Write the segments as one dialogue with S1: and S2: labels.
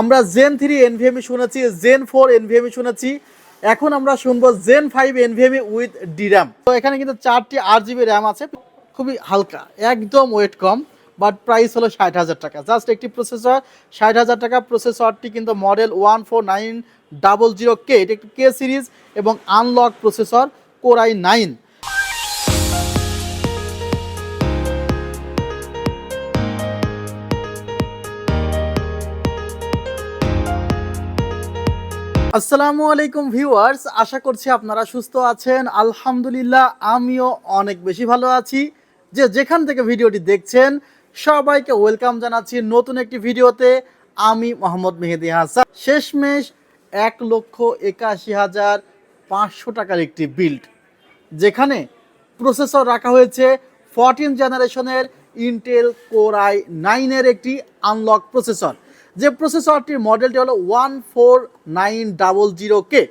S1: আমরা gen three NVMe শুনেছি gen four NVMe শুনেছি। এখন আমরা শুনব Gen five NVMe with DRAM তো এখানে কিন্তু চারটি আট জিবি র্যাম আছে, খুবই হালকা, একদম ওয়েট কম বাট প্রাইস হলো ষাট হাজার টাকা। জাস্ট একটি প্রসেসর ষাট হাজার টাকা প্রসেসরটি কিন্তু model one four nine double zero K এটি একটি কে সিরিজ এবং unlock processor Core i nine আসসালামু আলাইকুম ভিউয়ার্স, আশা করছি আপনারা সুস্থ আছেন। আলহামদুলিল্লাহ, আমিও অনেক বেশি ভালো আছি। যে যেখান থেকে ভিডিওটি দেখছেন, সবাইকে ওয়েলকাম জানাচ্ছি নতুন একটি ভিডিওতে। আমি মোহাম্মদ মেহেদি হাসান। শেষমেশ এক লক্ষ একাশি হাজার পাঁচশো টাকার একটি বিল্ড যেখানে প্রসেসর রাখা হয়েছে ফোরটিন জেনারেশনের ইন্টেল কোর আই নাইনের একটি আনলক প্রসেসর যে প্রসেসরটির মডেলটি হলো one four nine double zero K.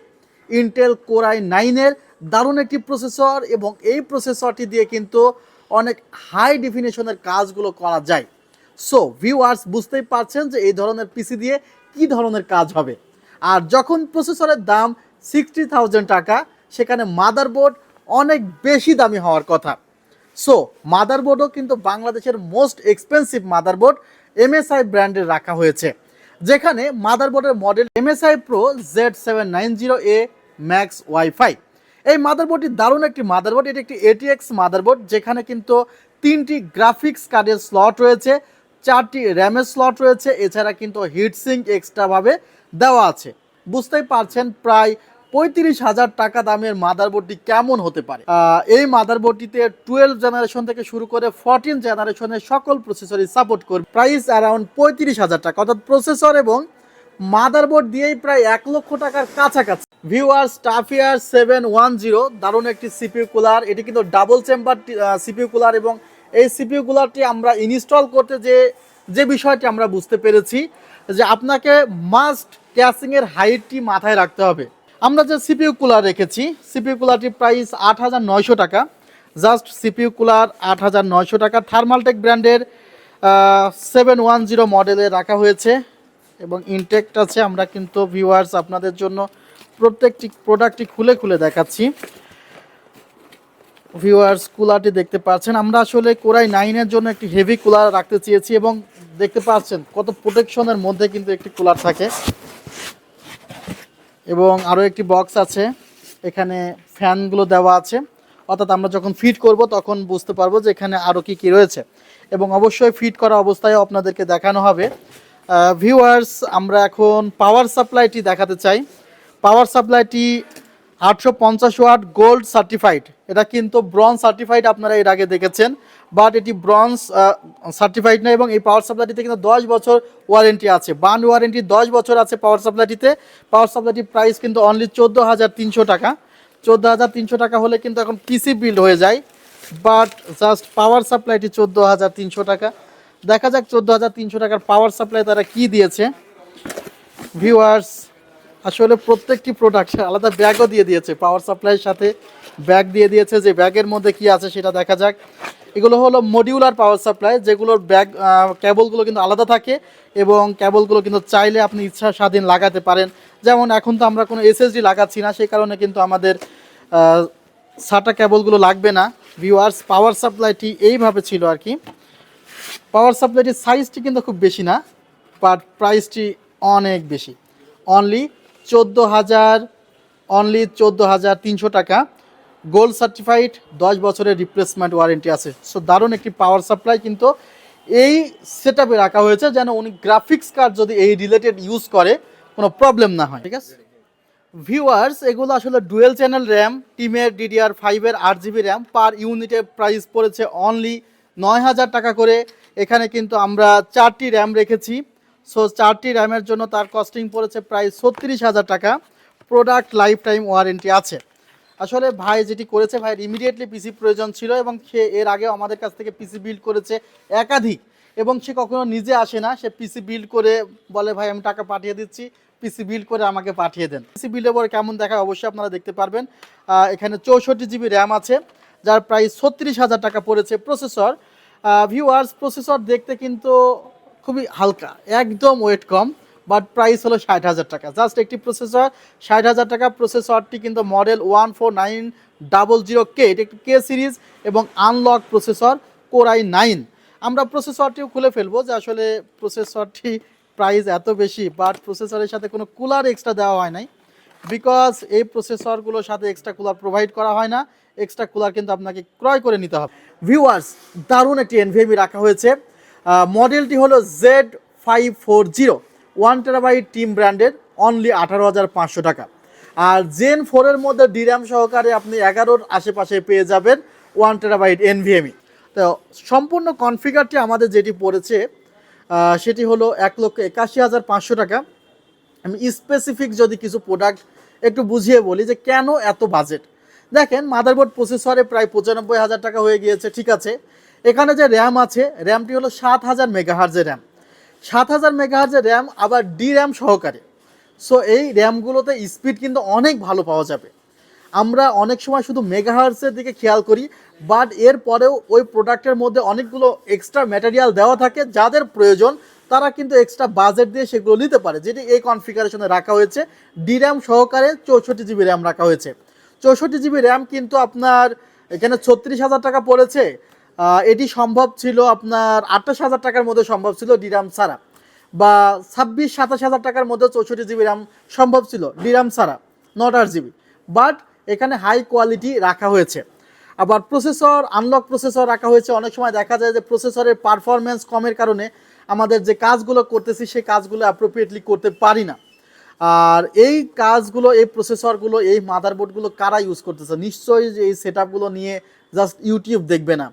S1: Intel Core i নাইনের দারুণ একটি প্রসেসর এবং এই প্রসেসরটি দিয়ে কিন্তু অনেক হাই ডেফিনেশনের কাজগুলো করা যায়। সো ভিউয়ার্স বুঝতেই পারছেন যে এই ধরনের পিসি দিয়ে কি ধরনের কাজ হবে। আর যখন প্রসেসরের দাম সিক্সটি থাউজেন্ড টাকা, সেখানে মাদারবোর্ড অনেক বেশি দামি হওয়ার কথা। সো মাদারবোর্ডও কিন্তু বাংলাদেশের মোস্ট এক্সপেন্সিভ মাদারবোর্ড এমএসআই ব্র্যান্ডের রাখা হয়েছে, যেখানে মাদারবোর্ডের model MSI pro Z seven nine zero A max WiFi এই মাদারবোর্ডটি দারুণ একটি মাদারবোর্ড, এটি একটি এটিএক্স মাদারবোর্ড, যেখানে কিন্তু তিনটি গ্রাফিক্স কার্ডের স্লট রয়েছে, চারটি র্যামের স্লট রয়েছে, এছাড়া কিন্তু হিটসিং এক্সট্রাভাবে দেওয়া আছে। বুঝতেই পারছেন, প্রায় পঁয়ত্রিশ হাজার টাকা দামের মাদারবোর্ডটি কেমন হতে পারে? এই মাদারবোর্ডটিতে টুয়েলভ জেনারেশন থেকে শুরু করে ফোরটিন জেনারেশনের সকল প্রসেসরই সাপোর্ট করবে। প্রাইস অ্যারাউন্ড পঁয়ত্রিশ হাজার টাকা। অর্থাৎ প্রসেসর এবং মাদারবোর্ড দিয়েই প্রায় এক লক্ষ টাকার কাছাকাছি। ভিউয়ার স্টাফিয়ার সেভেন ওয়ান জিরো দারুণ একটি সিপিউ কুলার এটি কিন্তু ডাবল চেম্বার সিপিউ কুলার এবং এই সিপিউ কুলারটি আমরা ইনস্টল করতে যে যে বিষয়টি আমরা বুঝতে পেরেছি, যে আপনাকে মাস্ট ক্যাসিংয়ের হাইটটি মাথায় রাখতে হবে। আমরা যে সিপিউ কুলার রেখেছি সিপিউ কুলারটির প্রাইস আট হাজার নয়শো টাকা। জাস্ট সিপিউ কুলার আট হাজার নয়শো টাকা। থার্মালটেক ব্র্যান্ডের সেভেন ওয়ান জিরো মডেলে রাখা হয়েছে। এবং ইনটেক্ট আছে, আমরা কিন্তু ভিউয়ার্স আপনাদের জন্য প্রত্যেকটি প্রোডাক্টটি খুলে খুলে দেখাচ্ছি। ভিউয়ার্স কুলারটি দেখতে পাচ্ছেন, আমরা আসলে কোরাই নাইনের জন্য একটি হেভি কুলার রাখতে চেয়েছি এবং দেখতে পাচ্ছেন কত প্রোটেকশনের মধ্যে কিন্তু একটি কুলার থাকে। এবং আরও একটি বক্স আছে। এখানে ফ্যানগুলো দেওয়া আছে। অর্থাৎ আমরা যখন ফিট করব, তখন বুঝতে পারব যে এখানে আরও কি কি রয়েছে। এবং অবশ্যই ফিট করা অবস্থায় আপনাদেরকে দেখানো হবে। ভিউয়ার্স আমরা এখন পাওয়ার সাপ্লাইটি দেখাতে চাই। পাওয়ার সাপ্লাইটি আটশো পঞ্চাশ ওয়াট গোল্ড সার্টিফাইড এটা কিন্তু ব্রঞ্জ সার্টিফাইড আপনারা এর আগে দেখেছেন। বাট এটি ব্রঞ্জ সার্টিফাইড না এবং এই পাওয়ার সাপ্লাইটিতে কিন্তু দশ বছর ওয়ারেন্টি আছে। বান ওয়ারেন্টি দশ বছর আছে পাওয়ার সাপ্লাইটিতে পাওয়ার সাপ্লাইটির প্রাইস কিন্তু অনলি চোদ্দ হাজার তিনশো টাকা। চোদ্দ হাজার তিনশো টাকা হলে কিন্তু এখন পিসি বিল্ড হয়ে যায়। বাট জাস্ট পাওয়ার সাপ্লাইটি চোদ্দ হাজার তিনশো টাকা। দেখা যাক চোদ্দ হাজার তিনশো টাকার পাওয়ার সাপ্লাই তারা কি দিয়েছে। ভিউয়ার্স আসলে প্রত্যেকটি প্রোডাক্ট আলাদা ব্যাগও দিয়ে দিয়েছে। পাওয়ার সাপ্লাইয়ের সাথে ব্যাগ দিয়ে দিয়েছে। যে ব্যাগের মধ্যে কি আছে সেটা দেখা যাক। এগুলো হলো মডিউলার পাওয়ার সাপ্লাই যেগুলোর ব্যাগ কেবলগুলো কিন্তু আলাদা থাকে এবং কেবলগুলো কিন্তু চাইলে আপনি ইচ্ছা স্বাধীন লাগাতে পারেন। যেমন এখন তো আমরা কোনো এসএসডি লাগাচ্ছি না, সেই কারণে কিন্তু আমাদের সাটা কেবলগুলো লাগবে না। ভিউয়ার্স পাওয়ার সাপ্লাইটি এইভাবে ছিল আর কি। পাওয়ার সাপ্লাইটির সাইজটি কিন্তু খুব বেশি না বাট প্রাইসটি অনেক বেশি। অনলি চোদ্দ হাজার অনলি চোদ্দ হাজার তিনশো টাকা। গোল্ড সার্টিফাইড, দশ বছরের রিপ্লেসমেন্ট ওয়ারেন্টি আছে। সো দারুণ একটি পাওয়ার সাপ্লাই কিন্তু এই সেট রাখা হয়েছে যেন উনি গ্রাফিক্স কার্ড যদি এই রিলেটেড ইউজ করে, কোনো প্রবলেম না হয়। ঠিক আছে? ভিউয়ার্স এগুলো আসলে ডুয়েল চ্যানেল র্যাম টিমের ডিডিআর ফাইভের আট জিবি র্যাম পার ইউনিটের প্রাইস পড়েছে অনলি নয় হাজার টাকা করে। এখানে কিন্তু আমরা চারটি র্যাম রেখেছি। সো চারটি র্যামের জন্য তার কস্টিং পড়েছে প্রায় ছত্রিশ হাজার টাকা। প্রোডাক্ট লাইফ টাইম ওয়ারেন্টি আছে। আসলে ভাই যেটি করেছে, ভাইয়ের ইমিডিয়েটলি পিসি প্রয়োজন ছিল এবং সে এর আগেও আমাদের কাছ থেকে পিসি বিল্ড করেছে একাধিক এবং সে কখনো নিজে আসে না। সে পিসি বিল্ড করে বলে, ভাই, আমি টাকা পাঠিয়ে দিচ্ছি। পিসি বিল্ড করে আমাকে পাঠিয়ে দেন। পিসি বিল্ডের পরে কেমন দেখায় অবশ্যই আপনারা দেখতে পারবেন। এখানে চৌষট্টি জিবি র্যাম আছে, যার প্রায় ছত্রিশ হাজার টাকা পড়েছে প্রসেসর ভিউয়ার্স প্রসেসর দেখতে কিন্তু খুবই হালকা, একদম ওয়েট কম। বাট প্রাইস হলো ষাট হাজার টাকা। জাস্ট একটি প্রসেসর ষাট হাজার টাকা প্রসেসরটি কিন্তু model one four nine double zero K এটি একটি কে সিরিজ এবং unlock processor Core i nine আমরা প্রসেসরটিও খুলে ফেলব যে আসলে প্রসেসরটি প্রাইস এত বেশি বাট প্রসেসরের সাথে কোনো কুলার এক্সট্রা দেওয়া হয় নাই। বিকজ এই প্রসেসরগুলোর সাথে এক্সট্রা কুলার প্রোভাইড করা হয় না এক্সট্রা কুলার কিন্তু আপনাকে ক্রয় করে নিতে হবে। ভিউয়ার্স দারুণ একটি এনভিএমি রাখা হয়েছে। মডেলটি হলো Z five four zero one terabyte Team ব্র্যান্ডের অনলি আঠারো হাজার পাঁচশো টাকা। আর জেন ফোরের মধ্যে ডিরাম সহকারে আপনি এগারোর আশেপাশে পেয়ে যাবেন ওয়ান টেরাবাইট এনভিএমি তো সম্পূর্ণ কনফিগারটি আমাদের যেটি পড়েছে সেটি হলো এক লক্ষ একাশি হাজার পাঁচশো টাকা। আমি স্পেসিফিক যদি কিছু প্রোডাক্ট একটু বুঝিয়ে বলি যে কেন এত বাজেট দেখেন মাদারবোর্ড প্রসেসরে প্রায় পঁচানব্বই হাজার টাকা হয়ে গিয়েছে, ঠিক আছে। এখানে যে র্যাম আছে র্যামটি হলো সাত হাজার মেগাহার্জের র্যাম সাত হাজার মেগাহার্জের র্যাম, আবার ডি র্যাম সহকারে। সো এই র্যামগুলোতে স্পিড কিন্তু অনেক ভালো পাওয়া যাবে। আমরা অনেক সময় শুধু মেগাহার্সের দিকে খেয়াল করি বাট এর পরেও ওই প্রোডাক্টের মধ্যে অনেকগুলো এক্সট্রা ম্যাটেরিয়াল দেওয়া থাকে, যাদের প্রয়োজন তারা কিন্তু এক্সট্রা বাজেট দিয়ে সেগুলো নিতে পারে, যেটি এই কনফিগারেশনে রাখা হয়েছে। ডি র্যাম সহকারে চৌষট্টি জিবি র্যাম রাখা হয়েছে। চৌষট্টি জিবি র্যাম কিন্তু আপনার এখানে ছত্রিশ হাজার টাকা পড়েছে। এটি সম্ভব ছিল আপনার আঠাশ হাজার টাকার মধ্যে সম্ভব ছিল ডিরাম ছাড়া। বা ছাব্বিশ, সাতাশ হাজার টাকার মধ্যে চৌষট্টি জিবি র্যাম সম্ভব ছিল ডি র্যাম ছাড়া নট আট জিবি। বাট এখানে হাই কোয়ালিটি রাখা হয়েছে। আবার প্রসেসর আনলক প্রসেসর রাখা হয়েছে। অনেক সময় দেখা যায় যে প্রসেসরের পারফরমেন্স কমের কারণে আমাদের যে কাজগুলো করতেছি, সেই কাজগুলো অ্যাপ্রোপ্রিয়েটলি করতে পারি না। আর এই কাজগুলো, এই প্রসেসরগুলো এই মাদারবোর্ডগুলো কারা ইউজ করতেছে? নিশ্চয়ই যে এই সেট নিয়ে জাস্ট ইউটিউব দেখবে না।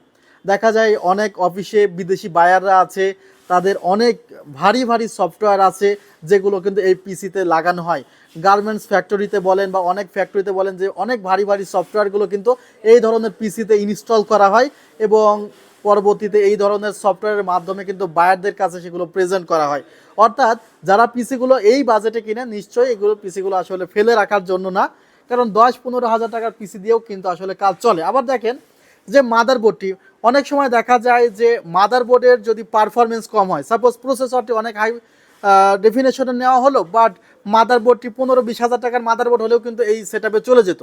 S1: দেখা যায় অনেক অফিসে বিদেশি বায়াররা আছে, তাদের অনেক ভারী ভারী সফটওয়্যার আছে, যেগুলো কিন্তু এই পিসিতে লাগানো হয়। গার্মেন্টস ফ্যাক্টরিতে বলেন বা অনেক ফ্যাক্টরিতে বলেন যে অনেক ভারী ভারী সফটওয়্যারগুলো কিন্তু এই ধরনের পিসিতে ইনস্টল করা হয় এবং পরবর্তীতে এই ধরনের সফটওয়্যারের মাধ্যমে কিন্তু বায়ারদের কাছে সেগুলো প্রেজেন্ট করা হয়। অর্থাৎ যারা পিসিগুলো এই বাজেটে কিনে, নিশ্চয়ই এগুলো পিসিগুলো আসলে ফেলে রাখার জন্য না, কারণ দশ পনেরো হাজার টাকার পিসি দিয়েও কিন্তু আসলে কাজ চলে। আবার দেখেন যে মাদারবোর্ডটি অনেক সময় দেখা যায় যে মাদারবোর্ডের যদি পারফরমেন্স কম হয় সাপোজ প্রসেসরটি অনেক হাই ডেফিনেশনে নেওয়া হলো বাট মাদারবোর্ডটি পনেরো বিশ হাজার টাকার মাদারবোর্ড হলেও কিন্তু এই সেট চলে যেত।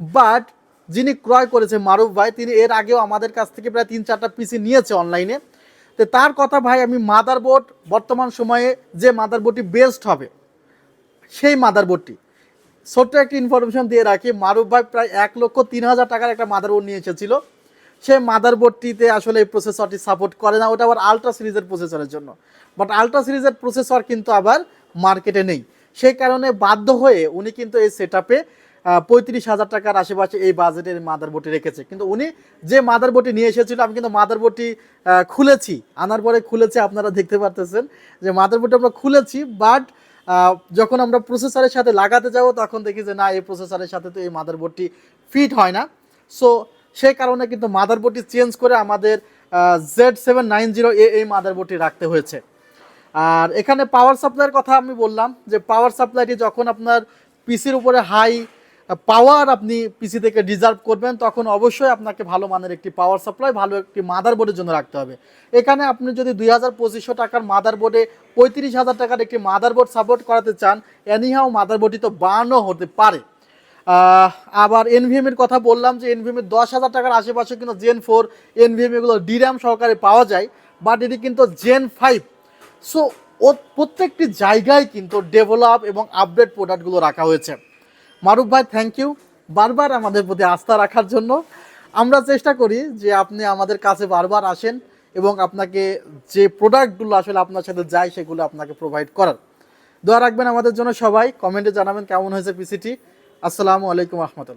S1: বাট যিনি ক্রয় করেছে, মারুফ ভাই, তিনি এর আগেও আমাদের কাছ থেকে প্রায় তিন চারটা পিসি নিয়েছে অনলাইনে তো তার কথা ভাই, আমি মাদারবোর্ড বর্তমান সময়ে যে মাদারবোর্ডটি বেস্ট হবে, সেই মাদারবোর্ডটি ছোট্ট একটা ইনফরমেশন দিয়ে রাখি, মারুফ ভাই প্রায় এক লক্ষ তিন হাজার টাকার একটা মাদারবোর্ড নিয়ে এসেছিল। সেই মাদারবোর্ডটিতে আসলে এই প্রসেসরটি সাপোর্ট করে না, ওটা আবার আলট্রা সিরিজের প্রসেসরের জন্য। বাট আলট্রা সিরিজের প্রসেসর কিন্তু আবার মার্কেটে নেই। সেই কারণে বাধ্য হয়ে উনি কিন্তু এই সেট আপে পঁয়ত্রিশ হাজার টাকার আশেপাশে এই বাজেটের মাদারবোর্ডটি রেখেছে। কিন্তু উনি যে মাদারবোর্ডটি নিয়ে এসেছিল, আমি কিন্তু মাদারবোর্ডটি খুলেছি। আনার পরে খুলেছে, আপনারা দেখতে পারতেছেন যে মাদারবোর্ডটি আমরা খুলেছি বাট যখন আমরা প্রসেসরের সাথে লাগাতে যাব, তখন দেখি যে না, এই প্রসেসরের সাথে তো এই মাদারবোর্ডটি ফিট হয় না। সো সেই কারণে কিন্তু মাদারবোর্ডটি চেঞ্জ করে আমাদের Z seven nine zero A এই মাদারবোর্ডটি রাখতে হয়েছে। আর এখানে পাওয়ার সাপ্লাইয়ের কথা আমি বললাম, যে পাওয়ার সাপ্লাইটি যখন আপনার পিসির উপরে হাই পাওয়ার আপনি পিসি থেকে ডিজার্ভ করবেন, তখন অবশ্যই আপনাকে ভালো মানের একটি পাওয়ার সাপ্লাই ভালো একটি মাদারবোর্ডের জন্য রাখতে হবে। এখানে আপনি যদি দুই হাজার পঁচিশশো টাকার মাদারবোর্ডে পঁয়ত্রিশ হাজার টাকার একটি মাদার বোর্ড সাপোর্ট করাতে চান এনিহাও মাদারবোর্ডটি তো বার্নও হতে পারে। আবার এনভিএম এর কথা বললাম যে এনভিএম এর দশ হাজার টাকার আশেপাশে কিন্তু জেন ফোর এনভিএম এগুলো ডিরাম সহকারে পাওয়া যায় বাট এটি কিন্তু জেন ফাইভ সো প্রত্যেকটি জায়গায় কিন্তু ডেভেলপ এবং আপডেট প্রোডাক্টগুলো রাখা হয়েছে। মারুফ ভাই থ্যাংক ইউ বারবার আমাদের প্রতি আস্থা রাখার জন্য। আমরা চেষ্টা করি যে আপনি আমাদের কাছে বারবার আসেন এবং আপনাকে যে প্রোডাক্টগুলো আসলে আপনার সাথে যায় সেগুলো আপনাকে প্রোভাইড করার। দোয়া রাখবেন আমাদের জন্য সবাই। কমেন্টে জানাবেন কেমন হয়েছে পিসিটি আসসালামু আলাইকুম রহমতুল্লাহ।